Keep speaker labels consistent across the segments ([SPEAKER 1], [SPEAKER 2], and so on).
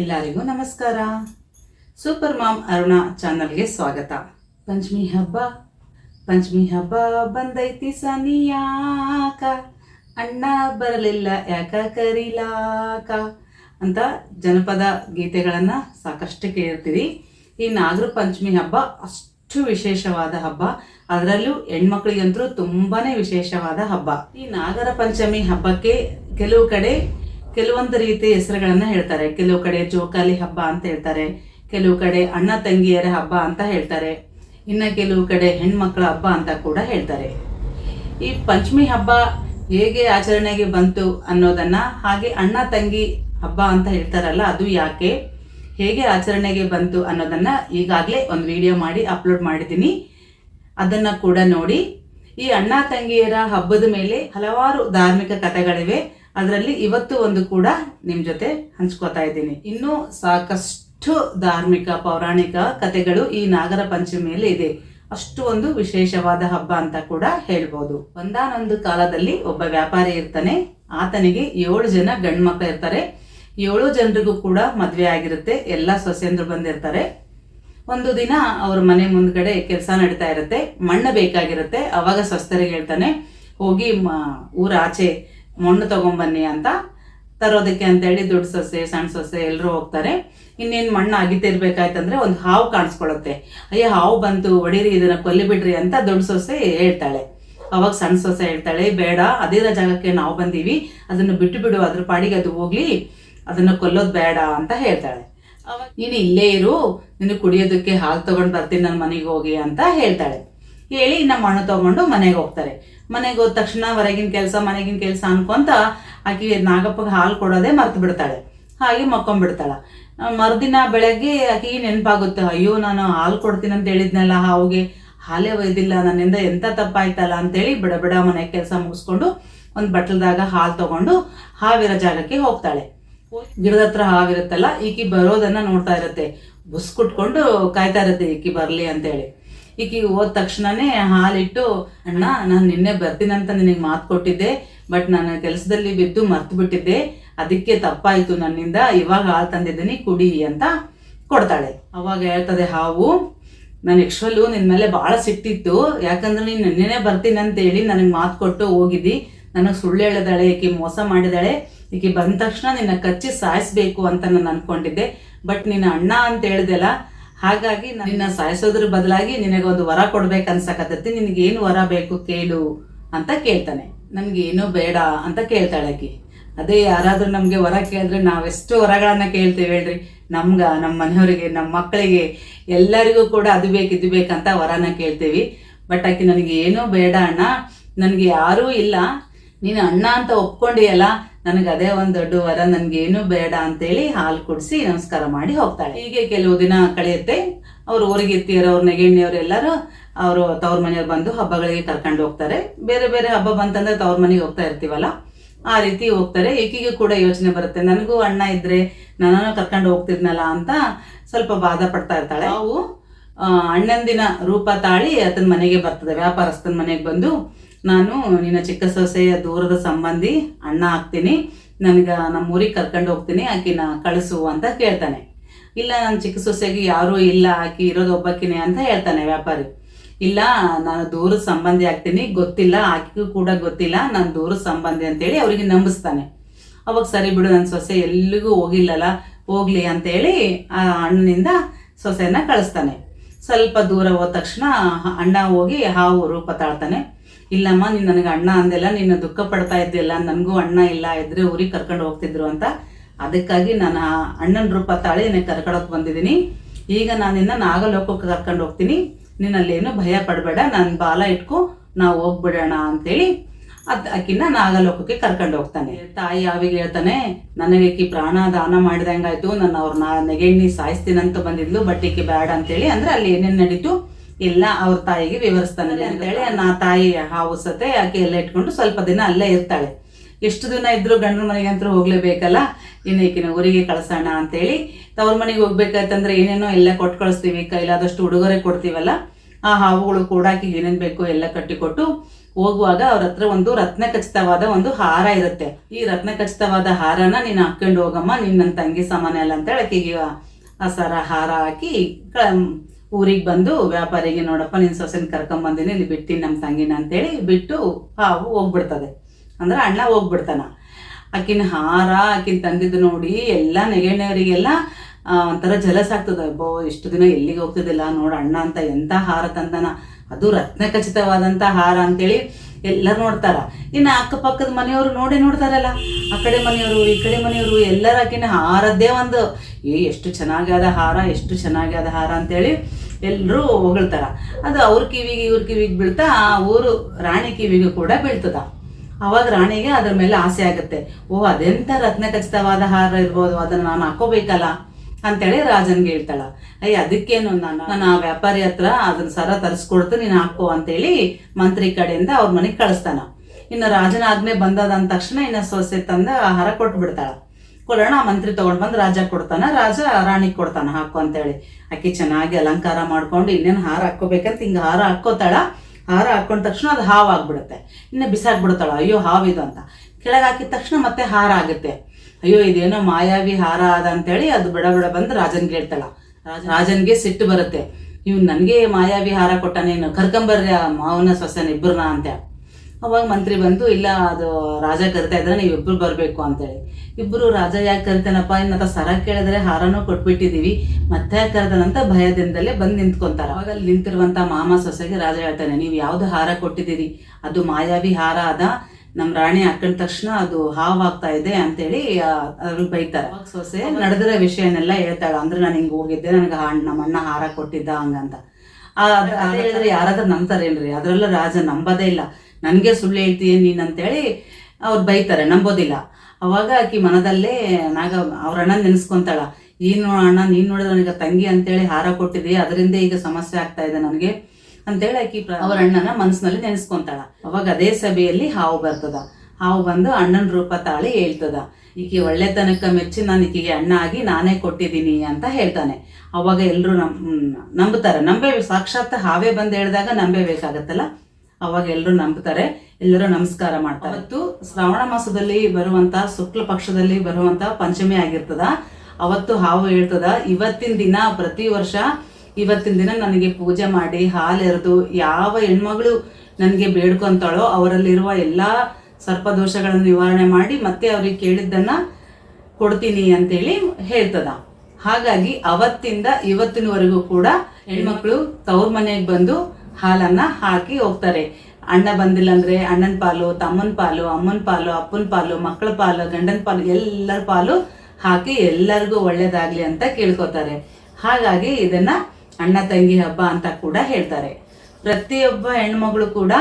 [SPEAKER 1] ಎಲ್ಲರಿಗೂ ನಮಸ್ಕಾರ. Super ma'am Aruna ಚಾನಲ್ಗೆ ಸ್ವಾಗತ. ಪಂಚಮಿ ಹಬ್ಬ ಪಂಚಮಿ ಹಬ್ಬ ಬಂದೈತಿ ಸನಿಯಾಕ ಅಣ್ಣ ಬರಲಿಲ್ಲ, ಯಾಕ ಕರೀಲಾಕ? ಅಂತ ಜನಪದ ಗೀತೆಗಳನ್ನು ಸಾಕಷ್ಟು ಕೇಳ್ತೀವಿ ಈ ನಾಗರ ಪಂಚಮಿ ಹಬ್ಬ ಅಷ್ಟು ವಿಶೇಷವಾದ ಹಬ್ಬ. ಅದರಲ್ಲೂ ಹೆಣ್ಮಕ್ಳಿಗಂತೂ ತುಂಬಾನೇ ವಿಶೇಷವಾದ ಹಬ್ಬ. ಈ ನಾಗರ ಪಂಚಮಿ ಹಬ್ಬಕ್ಕೆ ಕೆಲವು ಕಡೆ ಕೆಲವೊಂದು ರೀತಿ ಹೆಸರುಗಳನ್ನ ಹೇಳ್ತಾರೆ. ಕೆಲವು ಕಡೆ ಜೋಕಾಲಿ ಹಬ್ಬ ಅಂತ ಹೇಳ್ತಾರೆ. ಕೆಲವು ಕಡೆ ಅಣ್ಣ ತಂಗಿಯರ ಹಬ್ಬ ಅಂತ ಹೇಳ್ತಾರೆ. ಇನ್ನು ಕೆಲವು ಕಡೆ ಹೆಣ್ಮಕ್ಳ ಹಬ್ಬ ಅಂತ ಕೂಡ ಹೇಳ್ತಾರೆ. ಈ ಪಂಚಮಿ ಹಬ್ಬ ಹೇಗೆ ಆಚರಣೆಗೆ ಬಂತು ಅನ್ನೋದನ್ನ ಹಾಗೆ ಅಣ್ಣ ತಂಗಿ ಹಬ್ಬ ಅಂತ ಹೇಳ್ತಾರಲ್ಲ, ಅದು ಯಾಕೆ? ಹೇಗೆ ಆಚರಣೆಗೆ ಬಂತು ಅನ್ನೋದನ್ನ ಈಗಾಗಲೇ ಒಂದು ವಿಡಿಯೋ ಮಾಡಿ ಅಪ್ಲೋಡ್ ಮಾಡಿದ್ದೀನಿ. ಅದನ್ನ ಕೂಡ ನೋಡಿ. ಈ ಅಣ್ಣ ತಂಗಿಯರ ಹಬ್ಬದ ಮೇಲೆ ಹಲವಾರು ಧಾರ್ಮಿಕ ಕಥೆಗಳಿವೆ. ಅದರಲ್ಲಿ ಇವತ್ತು ಒಂದು ಕೂಡ ನಿಮ್ ಜೊತೆ ಹಂಚ್ಕೋತಾ ಇದ್ದೀನಿ. ಇನ್ನು ಸಾಕಷ್ಟು ಧಾರ್ಮಿಕ, ಪೌರಾಣಿಕ ಕಥೆಗಳು ಈ ನಾಗರ ಪಂಚಮಿಯಲ್ಲಿ ಇದೆ. ಅಷ್ಟು ಒಂದು ವಿಶೇಷವಾದ ಹಬ್ಬ ಅಂತ ಕೂಡ ಹೇಳ್ಬೋದು. ಒಂದಾನೊಂದು ಕಾಲದಲ್ಲಿ ಒಬ್ಬ ವ್ಯಾಪಾರಿ ಇರ್ತಾನೆ. ಆತನಿಗೆ ಏಳು ಜನ ಗಂಡು ಮಕ್ಕಳು ಇರ್ತಾರೆ. ಏಳು ಜನರಿಗೂ ಕೂಡ ಮದುವೆ ಆಗಿರುತ್ತೆ. ಎಲ್ಲ ಸೊಸೆಂದ್ರು ಬಂದಿರ್ತಾರೆ. ಒಂದು ದಿನ ಅವ್ರ ಮನೆ ಮುಂದ್ಗಡೆ ಕೆಲಸ ನಡೀತಾ ಇರುತ್ತೆ. ಮಣ್ಣು ಬೇಕಾಗಿರುತ್ತೆ. ಅವಾಗ ಸ್ವಸ್ಥರಿಗೆ ಹೇಳ್ತಾನೆ, ಹೋಗಿ ಊರ ಆಚೆ ಮಣ್ಣು ತಗೊಂಬನ್ನಿ ಅಂತ ತರೋದಕ್ಕೆ ಅಂತೇಳಿ ದೊಡ್ಡ ಸೊಸೆ, ಸಣ್ಣ ಸೊಸೆ ಎಲ್ಲರೂ ಹೋಗ್ತಾರೆ. ಇನ್ನೇನು ಮಣ್ಣು ಅಗಿತಿರ್ಬೇಕಾಯ್ತಂದ್ರೆ ಒಂದು ಹಾವು ಕಾಣಿಸ್ಕೊಳುತ್ತೆ ಅಯ್ಯ, ಹಾವು ಬಂತು, ಒಡೀರಿ, ಇದನ್ನ ಕೊಲ್ಲಿಬಿಡ್ರಿ ಅಂತ ದೊಡ್ಡ ಸೊಸೆ ಹೇಳ್ತಾಳೆ. ಅವಾಗ ಸಣ್ಣ ಸೊಸೆ ಹೇಳ್ತಾಳೆ, ಬೇಡ ಅದಿರೋ ಜಾಗಕ್ಕೆ ನಾವು ಬಂದೀವಿ. ಅದನ್ನು ಬಿಟ್ಟು ಬಿಡು, ಅದ್ರ ಪಾಡಿಗೆ ಅದು ಹೋಗ್ಲಿ. ಅದನ್ನ ಕೊಲ್ಲೋದು ಬೇಡ ಅಂತ ಹೇಳ್ತಾಳೆ. ಅವಾಗ, ನೀನು ಇಲ್ಲೇ ಇರು ನೀನು ಕುಡಿಯೋದಕ್ಕೆ ಹಾಲು ತಗೊಂಡು ಬರ್ತೀನಿ ನನ್ನ ಮನೆಗೆ ಹೋಗಿ ಅಂತ ಹೇಳ್ತಾಳೆ. ಹೇಳಿ ನಮ್ಮ ಮಣ್ಣು ತಗೊಂಡು ಮನೆಗೆ ಹೋಗ್ತಾರೆ. ಮನೆಗೆ ಹೋದ ತಕ್ಷಣ ಹೊರಗಿನ ಕೆಲಸ, ಮನೆಗಿನ ಕೆಲಸ ಅನ್ಕೊಂತ ಆಕೆ ನಾಗಪ್ಪಗೆ ಹಾಲು ಕೊಡೋದೇ ಮರ್ತು ಬಿಡ್ತಾಳೆ. ಹಾಗೆ ಮಕ್ಕೊಂಡ್ಬಿಡ್ತಾಳ. ಮರುದಿನ ಬೆಳಗ್ಗೆ ಆಕೆಗೆ ನೆನಪಾಗುತ್ತೆ, ಅಯ್ಯೋ, ನಾನು ಹಾಲು ಕೊಡ್ತೀನಿ ಅಂತ ಹೇಳಿದ್ನಲ್ಲ, ಹಾವಿಗೆ ಹಾಲೇ ಒಯ್ದಿಲ್ಲ, ನನ್ನಿಂದ ಎಂತ ತಪ್ಪಾಯ್ತಲ್ಲ? ಅಂತೇಳಿ ಬಿಡ ಬಿಡ ಮನೆ ಕೆಲಸ ಮುಗಿಸ್ಕೊಂಡು ಒಂದು ಬಟ್ಲದಾಗ ಹಾಲು ತಗೊಂಡು ಹಾವಿರೋ ಜಾಗಕ್ಕೆ ಹೋಗ್ತಾಳೆ. ಗಿಡದ ಹತ್ರ ಹಾವಿರುತ್ತಲ್ಲ, ಈಕಿ ಬರೋದನ್ನ ನೋಡ್ತಾ ಇರುತ್ತೆ. ಬುಸ್ ಕುಟ್ಕೊಂಡು ಕಾಯ್ತಾ ಇರುತ್ತೆ, ಈಕಿ ಬರಲಿ ಅಂತೇಳಿ. ಈಕಿ ಹೋದ ತಕ್ಷಣನೇ ಹಾಲಿಟ್ಟು, ಅಣ್ಣ, ನಾನು ನಿನ್ನೆ ಬರ್ತೀನಂತ ನಿನಗೆ ಮಾತು ಕೊಟ್ಟಿದ್ದೆ, ಬಟ್ ನಾನು ಕೆಲಸದಲ್ಲಿ ಬಿದ್ದು ಮರ್ತು ಬಿಟ್ಟಿದ್ದೆ. ಅದಕ್ಕೆ ತಪ್ಪಾಯಿತು ನನ್ನಿಂದ. ಇವಾಗ ಹಾಲು ತಂದಿದ್ದೀನಿ, ಕುಡಿ ಅಂತ ಕೊಡ್ತಾಳೆ. ಅವಾಗ ಹೇಳ್ತದೆ ಹಾವು, ನಾನು ಆ್ಯಕ್ಚುಲು ನಿನ್ನ ಮೇಲೆ ಭಾಳ ಸಿಟ್ಟಿತ್ತು. ಯಾಕಂದ್ರೆ ನೀನು ನಿನ್ನೆ ಬರ್ತೀನಿ ಅಂತೇಳಿ ನನಗೆ ಮಾತು ಕೊಟ್ಟು ಹೋಗಿದ್ದಿ. ನನಗೆ ಸುಳ್ಳು ಹೇಳಿದಾಳೆ, ಈಕೆ ಮೋಸ ಮಾಡಿದಾಳೆ. ಈಕೆ ಬಂದ ತಕ್ಷಣ ನಿನ್ನ ಕಚ್ಚಿ ಸಾಯಿಸ್ಬೇಕು ಅಂತ ನಾನು ಅಂದ್ಕೊಂಡಿದ್ದೆ ಬಟ್ ನಿನ್ನ ಅಣ್ಣ ಅಂತ ಹೇಳ್ದೆಲ್ಲ ಹಾಗಾಗಿ ನನ್ನ ಸಾಯಿಸೋದ್ರ ಬದಲಾಗಿ ನಿನಗೆ ಒಂದು ವರ ಕೊಡ್ಬೇಕು ಅನ್ಸಕತ್ತೈತಿ ನಿನಗೇನು ವರ ಬೇಕು ಕೇಳು ಅಂತ ಕೇಳ್ತಾನೆ. ನನ್ಗೇನು ಬೇಡ ಅಂತ ಕೇಳ್ತಾಳೆ ಆಕಿ. ಅದೇ ಯಾರಾದರೂ ನಮಗೆ ವರ ಕೇಳಿದ್ರೆ ನಾವೆಷ್ಟು ವರಗಳನ್ನ ಕೇಳ್ತೇವೆ ಹೇಳ್ರಿ. ನಮ್ಗೆ ನಮ್ಮ ಮನೆಯವರಿಗೆ ನಮ್ಮ ಮಕ್ಕಳಿಗೆ ಎಲ್ಲರಿಗೂ ಕೂಡ ಅದು ಬೇಕು, ಇದು ಬೇಕಂತ ವರನ ಕೇಳ್ತೀವಿ. ಬಟ್ ಆಕಿ, ನನಗೆ ಏನೂ ಬೇಡ ಅಣ್ಣ. ನನಗೆ ಯಾರೂ ಇಲ್ಲ. ನೀನು ಅಣ್ಣ ಅಂತ ಒಪ್ಕೊಂಡಿಯಲ್ಲ. ನನಗೆ ಅದೇ ಒಂದು ದೊಡ್ಡ ವರ ನನಗೇನು ಬೇಡ ಅಂತೇಳಿ ಹಾಲು ಕುಡಿಸಿ ನಮಸ್ಕಾರ ಮಾಡಿ ಹೋಗ್ತಾಳೆ. ಹೀಗೆ ಕೆಲವು ದಿನ ಕಳೆಯುತ್ತೆ. ಅವ್ರು ಊರಿಗಿರ್ತಿಯರು ಅವ್ರ ನೆಗೆಣ್ಣಿಯವ್ರು ಎಲ್ಲರೂ ಅವರು ತವ್ರ ಮನೆಯವ್ರು ಬಂದು ಹಬ್ಬಗಳಿಗೆ ಕರ್ಕೊಂಡು ಹೋಗ್ತಾರೆ. ಬೇರೆ ಬೇರೆ ಹಬ್ಬ ಬಂತಂದ್ರೆ ತವ್ರ ಮನೆಗೆ ಹೋಗ್ತಾ ಇರ್ತೀವಲ್ಲ, ಆ ರೀತಿ ಹೋಗ್ತಾರೆ. ಏಕಿಗೆ ಕೂಡ ಯೋಚನೆ ಬರುತ್ತೆ, ನನಗೂ ಅಣ್ಣ ಇದ್ರೆ ನಾನು ಕರ್ಕೊಂಡು ಹೋಗ್ತಿದ್ನಲ್ಲ ಅಂತ ಸ್ವಲ್ಪ ಬಾಧ ಪಡ್ತಾ ಇರ್ತಾಳೆ. ಅವು ಅಣ್ಣಂದಿನ ರೂಪ ತಾಳಿ ಆತನ ಮನೆಗೆ ಬರ್ತದೆ, ವ್ಯಾಪಾರಸ್ಥನ ಮನೆಗೆ ಬಂದು ನಾನು ನಿನ್ನ ಚಿಕ್ಕ ಸೊಸೆಯ ದೂರದ ಸಂಬಂಧಿ ಅಣ್ಣ ಆಗ್ತೀನಿ. ನನಗೆ ನಮ್ಮ ಊರಿಗೆ ಕರ್ಕೊಂಡು ಹೋಗ್ತೀನಿ, ಆಕಿನ ಕಳಿಸು ಅಂತ ಕೇಳ್ತಾನೆ ಇಲ್ಲ, ನನ್ನ ಚಿಕ್ಕ ಸೊಸೆಗೆ ಯಾರೂ ಇಲ್ಲ, ಆಕಿ ಇರೋದು ಒಬ್ಬಕ್ಕಿನೇ ಅಂತ ಹೇಳ್ತಾನೆ ವ್ಯಾಪಾರಿ. ಇಲ್ಲ, ನಾನು ದೂರದ ಸಂಬಂಧಿ ಆಗ್ತೀನಿ, ಗೊತ್ತಿಲ್ಲ, ಆಕಿಗೂ ಕೂಡ ಗೊತ್ತಿಲ್ಲ, ನಾನು ದೂರದ ಸಂಬಂಧಿ ಅಂತೇಳಿ ಅವರಿಗೆ ನಂಬಿಸ್ತಾನೆ. ಅವಾಗ, ಸರಿ ಬಿಡು, ನನ್ನ ಸೊಸೆ ಎಲ್ಲಿಗೂ ಹೋಗಿಲ್ಲಲ್ಲ, ಹೋಗ್ಲಿ ಅಂತೇಳಿ ಆ ಅಣ್ಣನಿಂದ ಸೊಸೆಯನ್ನು ಕಳಿಸ್ತಾನೆ. ಸ್ವಲ್ಪ ದೂರ ಹೋದ ತಕ್ಷಣ ಅಣ್ಣ ಹೋಗಿ ಹಾವು ರೂಪ ತಾಳ್ತಾನೆ. ಇಲ್ಲಮ್ಮ, ನೀನು ನನಗೆ ಅಣ್ಣ ಅಂದೆಲ್ಲ ನೀನು ದುಃಖ ಪಡ್ತಾ ಇದ್ದಿಲ್ಲ ನನಗೂ ಅಣ್ಣ ಇಲ್ಲ ಇದ್ರೆ ಊರಿಗೆ ಕರ್ಕೊಂಡು ಹೋಗ್ತಿದ್ರು ಅಂತ. ಅದಕ್ಕಾಗಿ ನಾನು ಆ ಅಣ್ಣನ ರೂಪ ತಾಳಿ ನನಗೆ ಕರ್ಕೊಳಕ್ ಬಂದಿದ್ದೀನಿ. ಈಗ ನಾನು ನಿನ್ನ ನಾಗಲೋಕಕ್ಕೆ ಕರ್ಕೊಂಡು ಹೋಗ್ತೀನಿ. ನೀನು ಅಲ್ಲೇನು ಭಯ ಪಡಬೇಡ ನನ್ನ ಬಾಲ ಇಟ್ಕೊ, ನಾವು ಹೋಗ್ಬಿಡೋಣ ಅಂತೇಳಿ ಅದ್ ಆಕಿನ ನಾಗಲೋಕಕ್ಕೆ ಕರ್ಕೊಂಡು ಹೋಗ್ತಾನೆ. ತಾಯಿ ಯಾವಾಗ ಹೇಳ್ತಾನೆ, ನನಗೆ ಈಕಿ ಪ್ರಾಣ ದಾನ ಮಾಡಿದಂಗಾಯ್ತು ನಾನು ಅವ್ರನ್ನ ನೆಗೆಣ್ಣಿ ಸಾಯಿಸ್ತೀನಂತ ಬಂದಿದ್ಲು, ಬಟ್ ಈಕಿ ಬೇಡ ಅಂತೇಳಿ. ಅಂದ್ರೆ ಅಲ್ಲಿ ಏನೇನು ನಡೀತು? ಎಲ್ಲ ಅವ್ರ ತಾಯಿಗೆ ವಿವರಿಸ್ತಾನೆ ಅಂತೇಳಿ ನಾ ತಾಯಿ ಹಾವು ಸತೆ ಆಕೆ ಎಲ್ಲ ಇಟ್ಕೊಂಡು ಸ್ವಲ್ಪ ದಿನ ಅಲ್ಲೇ ಇರ್ತಾಳೆ. ಎಷ್ಟು ದಿನ ಇದ್ರು ಗಂಡನ ಮನೆಗೆ ಅಂತ ಹೋಗ್ಲೇಬೇಕಲ್ಲ ಇನ್ನು ಈಕಿನ ಊರಿಗೆ ಕಳ್ಸೋಣ ಅಂತೇಳಿ ತವ್ರ ಮನೆಗೆ ಹೋಗ್ಬೇಕಾಯ್ತಂದ್ರೆ ಏನೇನೋ ಎಲ್ಲ ಕೊಟ್ಟು ಕಳಿಸ್ತೀವಿ ಕೈಲಾದಷ್ಟು ಉಡುಗೊರೆ ಕೊಡ್ತೀವಲ್ಲ ಆ ಹಾವುಗಳು ಕೂಡ ಆಕಿಗೆ ಏನೇನು ಬೇಕು ಎಲ್ಲ ಕಟ್ಟಿಕೊಟ್ಟು ಹೋಗುವಾಗ ಅವ್ರ ಹತ್ರ ಒಂದು ರತ್ನ ಖಚಿತವಾದ ಒಂದು ಹಾರ ಇರುತ್ತೆ. ಈ ರತ್ನ ಖಚಿತವಾದ ಹಾರನ ನೀನು ಹಾಕೊಂಡು ಹೋಗಮ್ಮ ನಿನ್ನ ನನ್ನ ತಂಗಿ ಸಮಾನ ಅಲ್ಲ ಅಂತೇಳಿ ಆಕೆಗೆ ಆ ಸರ ಹಾರ ಹಾಕಿ ಊರಿಗೆ ಬಂದು ವ್ಯಾಪಾರಿಗೆ ನೋಡಪ್ಪ ನಿನ್ನ ಸೊಸೆನ ಕರ್ಕೊಂಬಂದಿನಿ ಇಲ್ಲಿ ಬಿಟ್ಟಿನಿ ನಮ್ಮ ತಂಗಿನ ಅಂತೇಳಿ ಬಿಟ್ಟು ಹಾವು ಹೋಗ್ಬಿಡ್ತದೆ. ಅಂದ್ರೆ ಅಣ್ಣ ಹೋಗ್ಬಿಡ್ತಾನ. ಆಕಿನ ಹಾರ, ಆಕಿನ ತಂದಿದ್ದು ನೋಡಿ ಎಲ್ಲ ನೆಗೆಣೆಯವರಿಗೆಲ್ಲ ಒಂಥರ ಜಲಸ್ ಆಗ್ತದೆ. ಅಬ್ಬೋ, ಇಷ್ಟು ದಿನ ಎಲ್ಲಿಗೆ ಹೋಗ್ತಿದ್ದಿಲ್ಲ, ನೋಡು ಅಣ್ಣ ಅಂತ ಎಂಥ ಹಾರ ತಂದನ. ಅದು ರತ್ನ ಖಚಿತವಾದಂಥ ಹಾರ ಅಂತೇಳಿ ಎಲ್ಲರು ನೋಡ್ತಾರ. ಇನ್ನು ಅಕ್ಕಪಕ್ಕದ ಮನೆಯವರು ನೋಡಿ ನೋಡ್ತಾರಲ್ಲ. ಆ ಕಡೆ ಮನೆಯವರು, ಈ ಕಡೆ ಮನೆಯವರು, ಎಲ್ಲರ ಆಕಿನ ಹಾರದ್ದೇ ಒಂದು, ಏ, ಎಷ್ಟು ಚೆನ್ನಾಗ್ಯಾದ ಹಾರ, ಎಷ್ಟು ಚೆನ್ನಾಗ್ಯಾದ ಹಾರ ಅಂತೇಳಿ ಎಲ್ಲರೂ ಹೊಗಳ್ತಾರ. ಅದು ಅವ್ರ ಕಿವಿಗೆ ಇವ್ರ ಕಿವಿಗೆ ಬೀಳ್ತಾ ಆ ಊರು ರಾಣಿ ಕಿವಿಗೂ ಕೂಡ ಬೀಳ್ತದ. ಅವಾಗ ರಾಣಿಗೆ ಅದ್ರ ಮೇಲೆ ಆಸೆ ಆಗುತ್ತೆ. ಓ ಅದೆಂತ ರತ್ನ ಖಚಿತವಾದ ಹಾರ ಇರ್ಬೋದು, ಅದನ್ನ ನಾನು ಹಾಕೋಬೇಕಲ್ಲ ಅಂತೇಳಿ ರಾಜನ್ಗೆ ಹೇಳ್ತಾಳ. ಅಯ್ಯ ಅದಕ್ಕೇನು ನಾನು ನಾನು ಆ ವ್ಯಾಪಾರಿ ಹತ್ರ ಅದನ್ನ ಸರ ತರಿಸ್ಕೊಡ್ತು, ನೀನು ಹಾಕೋ ಅಂತೇಳಿ ಮಂತ್ರಿ ಕಡೆಯಿಂದ ಅವ್ರ ಮನೆಗೆ ಕಳಿಸ್ತಾನ. ಇನ್ನು ರಾಜನ ಆಜ್ಞೆ ಬಂದದ ಅಂದ ತಕ್ಷಣ ಇನ್ನ ಸೊಸೆ ತಂದ ಆಹಾರ ಕೊಟ್ಟು ಬಿಡ್ತಾಳ ಕೊಡೋಣ, ಮಂತ್ರಿ ತಗೊಂಡ್ ಬಂದು ರಾಜ ಕೊಡ್ತಾನ, ರಾಜ ರಾಣಿಗೆ ಕೊಡ್ತಾನ, ಹಾಕು ಅಂತೇಳಿ. ಆಕೆ ಚೆನ್ನಾಗಿ ಅಲಂಕಾರ ಮಾಡ್ಕೊಂಡು ಇನ್ನೇನು ಹಾರ ಹಾಕೋಬೇಕಂತ ಹಿಂಗೆ ಹಾರ ಹಾಕೋತಾಳ ಹಾರ ಹಾಕೊಂಡ ತಕ್ಷಣ ಅದು ಹಾವಾಗ್ಬಿಡುತ್ತೆ. ಇನ್ನು ಬಿಸಾಕ್ಬಿಡ್ತಾಳ. ಅಯ್ಯೋ ಹಾವಿದು ಅಂತ. ಕೆಳಗೆ ಹಾಕಿದ ತಕ್ಷಣ ಮತ್ತೆ ಹಾರ ಆಗುತ್ತೆ. ಅಯ್ಯೋ, ಇದೇನೋ ಮಾಯಾವಿ ಹಾರ ಅದ ಅಂತೇಳಿ ಅದು ಬಿಡ ಬಿಡ ಬಂದು ರಾಜನ್ಗೆ ಹೇಳ್ತಾಳ. ರಾಜ ರಾಜನ್ಗೆ ಸಿಟ್ಟು ಬರುತ್ತೆ. ಇವ್ ನನಗೆ ಮಾಯಾವಿ ಹಾರ ಕೊಟ್ಟಾನೇನು? ಕರ್ಕೊಂಬರ್ರಿ ಆ ಮಾವನ ಸೊಸೆನ ಇಬ್ಬರನ್ನ ಅಂತ ಅವಾಗ ಮಂತ್ರಿ ಬಂದು, ಇಲ್ಲ, ಅದು ರಾಜ ಕರಿತಾ ಇದ್ರೆ ನೀವು ಇಬ್ರು ಬರಬೇಕು ಅಂತೇಳಿ. ಇಬ್ರು ರಾಜ ಯಾಕೆ ಕರಿತಾನಪ್ಪ? ಇನ್ನತ್ತ ಸರ ಕೇಳಿದ್ರೆ ಹಾರನೂ ಕೊಟ್ಬಿಟ್ಟಿದೀವಿ. ಮತ್ತೆ ಕರೆದನಂತ ಭಯದಿಂದಲೇ ಬಂದು ನಿಂತ್ಕೊಂತಾರ. ಅವಾಗ ಅಲ್ಲಿ ನಿಂತಿರುವಂತ ಮಾಮ ಸೊಸೆಗೆ ರಾಜ ಹೇಳ್ತಾನೆ, ನೀವು ಯಾವ್ದು ಹಾರ ಕೊಟ್ಟಿದ್ದೀರಿ? ಅದು ಮಾಯಾವಿ ಹಾರ ಅದ. ನಮ್ಮ ರಾಣಿ ಹಾಕೊಂಡ ತಕ್ಷಣ ಅದು ಹಾವಾಗ್ತಾ ಇದೆ ಅಂತೇಳಿ ಅವ್ರಿಗೆ ಬೈತಾರೆ. ಸೊಸೆ ನಡೆದಿರೋ ವಿಷಯನೆಲ್ಲ ಹೇಳ್ತಾಳೆ, ಅಂದ್ರೆ ನಾನು ಹಿಂಗೆ ಹೋಗಿದ್ದೆ, ನನಗೆ ನಮ್ಮ ಅಣ್ಣ ಹಾರ ಕೊಟ್ಟಿದ್ದ ಹಂಗಂತ. ಹೇಳಿದ್ರೆ ಯಾರಾದ್ರೂ ನಂಬ್ತಾರೇನ್ರಿ? ಅದ್ರಲ್ಲ ರಾಜ ನಂಬದೇ ಇಲ್ಲ. ನನಗೆ ಸುಳ್ಳು ಹೇಳ್ತೀಯ ನೀನು ಅಂತೇಳಿ ಅವ್ರು ಬೈತಾರೆ, ನಂಬೋದಿಲ್ಲ. ಅವಾಗ ಆಕಿ ಮನದಲ್ಲೇ ನಾಗ ಅವ್ರ ಅಣ್ಣ ನೆನೆಸ್ಕೊಂತಾಳ ಏನು ಅಣ್ಣ, ನೀನು ನೋಡಿದ್ರೆ ನನಗೆ ತಂಗಿ ಅಂತೇಳಿ ಹಾರ ಕೊಟ್ಟಿದೆ, ಅದರಿಂದ ಈಗ ಸಮಸ್ಯೆ ಆಗ್ತಾ ಇದೆ ನನಗೆ. ಅಂತೇಳಿ ಆಕಿ ಅವ್ರ ಅಣ್ಣನ ಮನಸ್ಸಿನಲ್ಲಿ ನೆನೆಸ್ಕೊಂತಾಳ. ಅವಾಗ ಅದೇ ಸಭೆಯಲ್ಲಿ ಹಾವು ಬರ್ತದ. ಹಾವು ಬಂದು ಅಣ್ಣನ ರೂಪ ತಾಳಿ ಹೇಳ್ತದ. ಈಕೆ ಒಳ್ಳೆತನಕ್ಕ ಮೆಚ್ಚಿ ನಾನು ಈಕೆಗೆ ಅಣ್ಣ ಆಗಿ ನಾನೇ ಕೊಟ್ಟಿದ್ದೀನಿ ಅಂತ ಹೇಳ್ತಾನೆ. ಅವಾಗ ಎಲ್ಲರೂ ನಂಬ್ ನಂಬ್ತಾರೆ. ನಂಬೇ ಸಾಕ್ಷಾತ್ ಹಾವೇ ಬಂದು ಹೇಳಿದಾಗ ನಂಬೇಬೇಕಾಗತ್ತಲ್ಲ ಅವಾಗ ಎಲ್ಲರೂ ನಂಬುತ್ತಾರೆ ಎಲ್ಲರೂ ನಮಸ್ಕಾರ ಮಾಡ್ತಾರೆ. ಮತ್ತು ಶ್ರಾವಣ ಮಾಸದಲ್ಲಿ ಬರುವಂತ ಶುಕ್ಲ ಪಕ್ಷದಲ್ಲಿ ಬರುವಂತ ಪಂಚಮಿ ಆಗಿರ್ತದ. ಅವತ್ತು ಹಾವು ಹೇಳ್ತದ ಇವತ್ತಿನ ದಿನ ಪ್ರತಿ ವರ್ಷ ಇವತ್ತಿನ ದಿನ ನನಗೆ ಪೂಜೆ ಮಾಡಿ ಹಾಲು ಎರೆದು ಯಾವ ಹೆಣ್ಮಗಳು ನನಗೆ ಬೇಡ್ಕೊಂತಾಳೋ ಅವರಲ್ಲಿರುವ ಎಲ್ಲಾ ಸರ್ಪದೋಷಗಳನ್ನು ನಿವಾರಣೆ ಮಾಡಿ ಮತ್ತೆ ಅವ್ರಿಗೆ ಕೇಳಿದ್ದನ್ನ ಕೊಡ್ತೀನಿ ಅಂತೇಳಿ ಹೇಳ್ತದ. ಹಾಗಾಗಿ ಅವತ್ತಿಂದ ಇವತ್ತಿನವರೆಗೂ ಕೂಡ ಹೆಣ್ಮಕ್ಳು ತವ್ರ ಮನೆಗೆ ಬಂದು ಹಾಲನ್ನ ಹಾಕಿ ಹೋಗ್ತಾರೆ. ಅಣ್ಣ ಬಂದಿಲ್ಲ ಅಂದ್ರೆ ಅಣ್ಣನ ಪಾಲು, ತಮ್ಮನ ಪಾಲು, ಅಮ್ಮನ ಪಾಲು, ಅಪ್ಪನ ಪಾಲು, ಮಕ್ಕಳ ಪಾಲು, ಗಂಡನ ಪಾಲು, ಎಲ್ಲರ ಪಾಲು ಹಾಕಿ ಎಲ್ಲರಿಗೂ ಒಳ್ಳೇದಾಗ್ಲಿ ಅಂತ ಕೇಳ್ಕೊತಾರೆ. ಹಾಗಾಗಿ ಇದನ್ನ ಅಣ್ಣ ತಂಗಿ ಹಬ್ಬ ಅಂತ ಕೂಡ ಹೇಳ್ತಾರೆ. ಪ್ರತಿಯೊಬ್ಬ ಹೆಣ್ಮಗಳು ಕೂಡ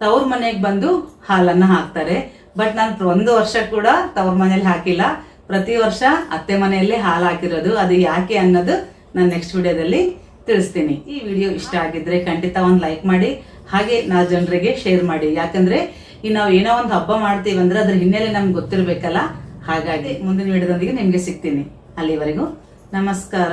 [SPEAKER 1] ತವ್ರ ಮನೆಗೆ ಬಂದು ಹಾಲನ್ನ ಹಾಕ್ತಾರೆ. ಬಟ್ ನಾನು ಒಂದು ವರ್ಷ ಕೂಡ ತವ್ರ ಮನೇಲಿ ಹಾಕಿಲ್ಲ. ಪ್ರತಿ ವರ್ಷ ಅತ್ತೆ ಮನೆಯಲ್ಲೇ ಹಾಲು ಹಾಕಿರೋದು. ಅದು ಯಾಕೆ ಅನ್ನೋದು ನಾನು ನೆಕ್ಸ್ಟ್ ವಿಡಿಯೋದಲ್ಲಿ ತಿಳಿಸ್ತೀನಿ. ಈ ವಿಡಿಯೋ ಇಷ್ಟ ಆಗಿದ್ರೆ ಖಂಡಿತ ಒಂದು ಲೈಕ್ ಮಾಡಿ, ಹಾಗೆ ನಾ ಜನರಿಗೆ ಶೇರ್ ಮಾಡಿ. ಯಾಕಂದ್ರೆ ಈ ನಾವು ಏನೋ ಒಂದು ಹಬ್ಬ ಮಾಡ್ತೀವಿ ಅಂದ್ರೆ ಅದ್ರ ಹಿನ್ನೆಲೆ ನಮ್ಗೆ ಗೊತ್ತಿರಬೇಕಲ್ಲ? ಹಾಗಾಗಿ ಮುಂದಿನ ವಿಡಿಯೋದೊಂದಿಗೆ ನಿಮಗೆ ಸಿಗ್ತೀನಿ. ಅಲ್ಲಿವರೆಗೂ ನಮಸ್ಕಾರ.